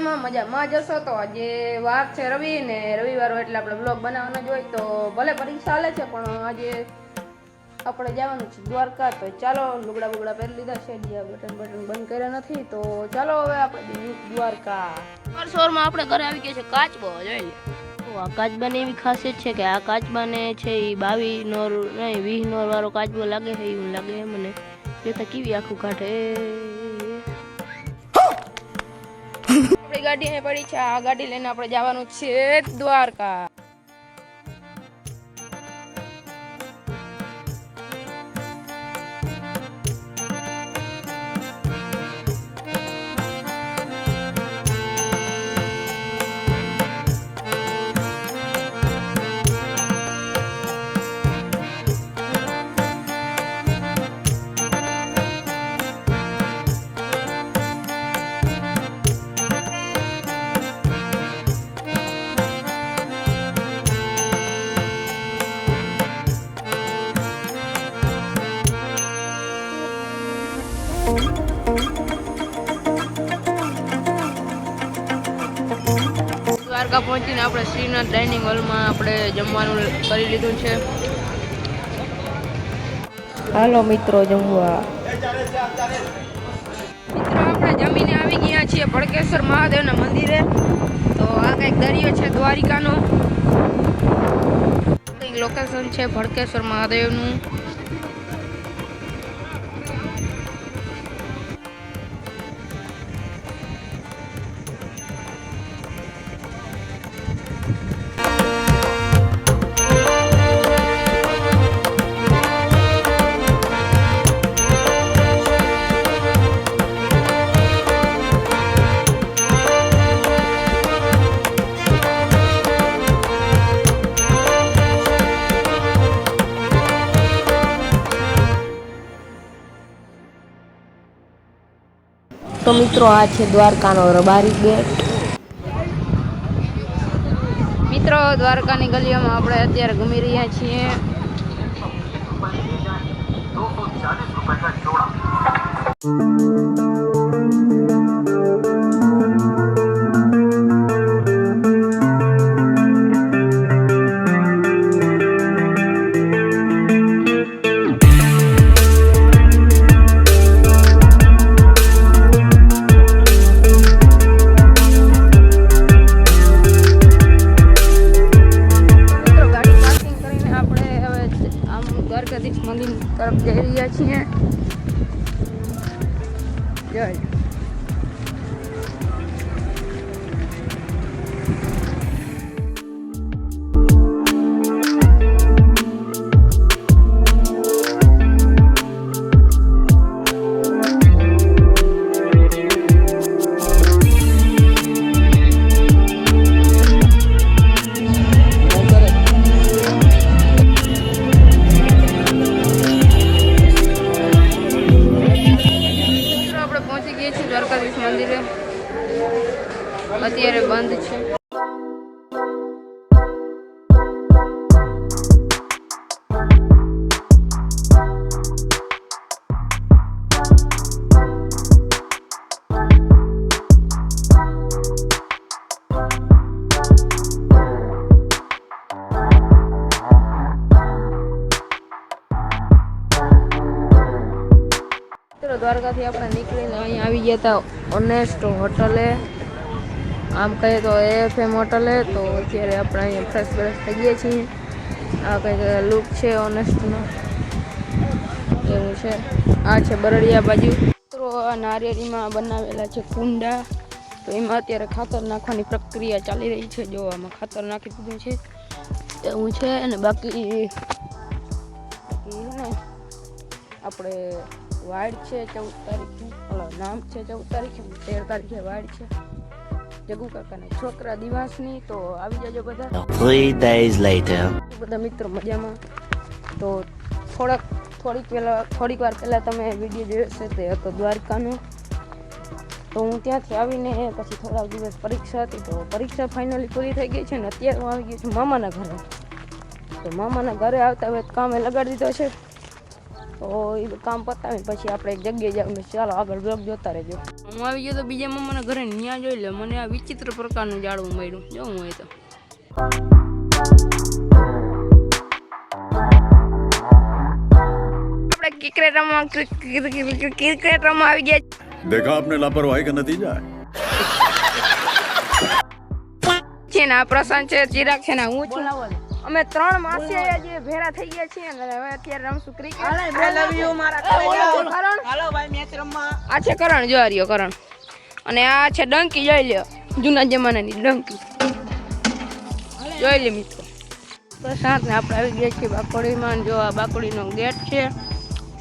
મજામાં મજામાં જશો તો આજે વાર છે રવિ ને રવિવાર એટલે આપણે બ્લોગ બનાવવાનો જ હોય. તો ભલે પરીક્ષા ચાલે છે, પણ આજે આપણે જવાનું છે દ્વારકા. તો ચાલો, લુગડા બુગડા પહેરી લીધા છે બીજા બટન બટન બંધ કર્યા નથી. તો ચાલો હવે આપણે જઈએ દ્વારકા. સોરમાં આપણે ઘરે આવી ગયા છે કાચબો, જોઈ લે. તો આ કાચબાની એવી ખાસિયત છે કે આ કાચબાને છે એ બાવી નોર નહીં વીસ નોર વાળો કાચબો લાગે છે, એવું લાગે મને. જોતા કેવી આખું કાઢે આપણી ગાડી અહીં પડી છે. આ ગાડી લઈને આપણે જવાનું છે દ્વારકા. દ્વારકા પહોંચીને આપણે શ્રીનાથ ડાઇનિંગ હોલમાં આપણે જમવાનું કરી લીધું છે. હાલો મિત્રો જમવા. મિત્રો આપણે જમીને આવી ગયા છીએ ભડકેશ્વર મહાદેવના મંદિરે. તો આ કંઈક દરિયો છે દ્વારિકાનો. કંઈક લોકેશન છે ભડકેશ્વર મહાદેવનું. તો મિત્રો આ છે દ્વારકાનો રબારી ગેટ મિત્રો દ્વારકાની ગલીઓમાં આપણે અત્યારે ઘૂમી રહ્યા છીએ. મિત્રો તરફ જઈ રહ્યા છીએ. અત્યારે બંધ છે. મિત્રો, દ્વારકાથી આપણે નીકળીને અહીંયા આવી ગયા હતા ઓનેસ્ટ હોટલે આમ કહીએ તો એફએમ હોટલે તો અત્યારે આપણે અહીંયા ફ્રેશ બ્રેશ થઈ ગયા છીએ. આ કંઈક લુક છે ઓનેસ્ટનો એવું છે. આ છે બરડિયા બાજુ. મિત્રો નારિયેળીમાં બનાવેલા છે કુંડા. તો એમાં અત્યારે ખાતર નાખવાની પ્રક્રિયા ચાલી રહી છે. જો આમાં ખાતર નાખી દીધું છે. એવું છે. અને બાકી આપણે વાડ છે ચૌદ તારીખે. ઓલો નામ છે ચૌદ તારીખે તેર તારીખે વાડ છે. જગુ કાકાના છોકરા દિવસની તો આવી જજો બધા. થ્રી ડેઝ લેટર બધા મિત્રો મજામાં. તો થોડાક થોડીક પહેલા થોડીક વાર પહેલાં તમે વીડિયો જોયો છે તે હતો દ્વારકાનો. તો હું ત્યાંથી આવીને પછી થોડાક દિવસ પરીક્ષા હતી તો પરીક્ષા ફાઇનલી પૂરી થઈ ગઈ છે ને અત્યારે હું આવી ગઈ છું મામાના ઘરે. તો મામાના ઘરે આવતા હવે કામે લગાડી દીધો છે. તો કામ પતાવીને પછી આપણે એક જગ્યાએ જાવ ચાલો આગળ બ્લોગ જોતા રહેજો. હું આવી ગયો તો બીજા મમ્માના ઘરે ન્યા જોઈ લે મને આ વિચિત્ર પ્રકારનું જાળવું મળ્યું. જોવું હોય તો. આપણે ક્રિકેટ રમવા ક્રિકેટ રમવા આવી ગયા દેખા આપને લાપરવાહી કે નતીજા છે ના આ પ્રશાંત છે ચિરાગ છે ને હું છું. અમે ત્રણ માસે આજે ભેરા થઈ ગયા છીએ અને હવે અત્યારે રમશું ક્રિકેટ આઈ લવ યુ મારા કરણ. હાલો ભાઈ મેચ રમવા. આ છે કરણ જો આર્યો રહ્યો કરણ. અને આ છે ડંકી જોઈ લ્યો. જૂના જમાનાની ડંકી. જોઈ લે મિત્રો. પ્રશાંત ને આપણે આવી ગયા છીએ બાકોડીમાં જો આ બાકોડીનો ગેટ છે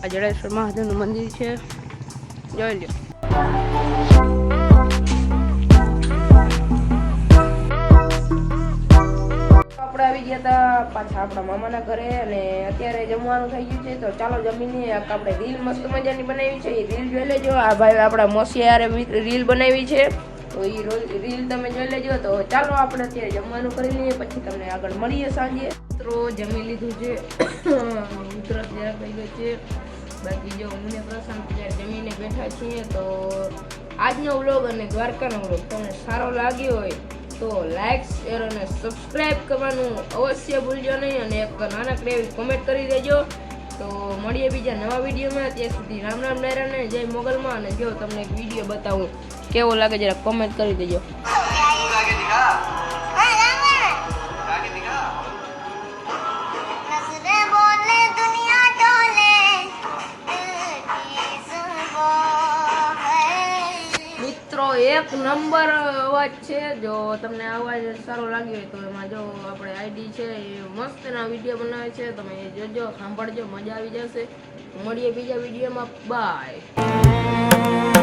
આ જડેશ્વર મહાદેવનું મંદિર છે. જોઈ લ્યો. આપણે આવી ગયા હતા પાછા આપણા મામાના ઘરે અને અત્યારે જમવાનું થઈ ગયું છે, તો ચાલો જમીને આપણે રીલ મસ્ત મજાની બનાવી છે. એ રીલ જોઈ લેજો. આ ભાઈ આપણા મોસિયારે રીલ બનાવી છે. તો એ રીલ તમે જોઈ લેજો. તો ચાલો આપણે અત્યારે જમવાનું કરી લઈએ, પછી તમને આગળ મળીએ સાંજે. મિત્રો, જમી લીધું છે. ઉતરસ જરા થઈ ગયો છે. બાકી જો હું ને પ્રશાંત જમીને બેઠા છીએ, તો આજનો વ્લોગ અને દ્વારકાનો વ્લોગ તમને સારો લાગ્યો હોય તો લાઇક શેર અને સબસ્ક્રાઈબ કરવાનું અવશ્ય ભૂલજો નહીં અને એક નાનકડી એવી કોમેન્ટ કરી દેજો. તો મળીએ બીજા નવા વિડીયોમાં ત્યાં સુધી રામ રામ નારાયણ જય મોગલમાં. અને જો તમને એક વીડિયો બતાવું, કેવો લાગે જરા કોમેન્ટ કરી દેજો. એક નંબર અવાજ છે. જો તમને અવાજ સારો લાગ્યો હોય તો એમાં જો આપણે આઈડી છે એ મસ્તના વીડિયો બનાવે છે. તમે એ જોજો, સાંભળજો, મજા આવી જશે. મળીએ બીજા વિડીયોમાં બાય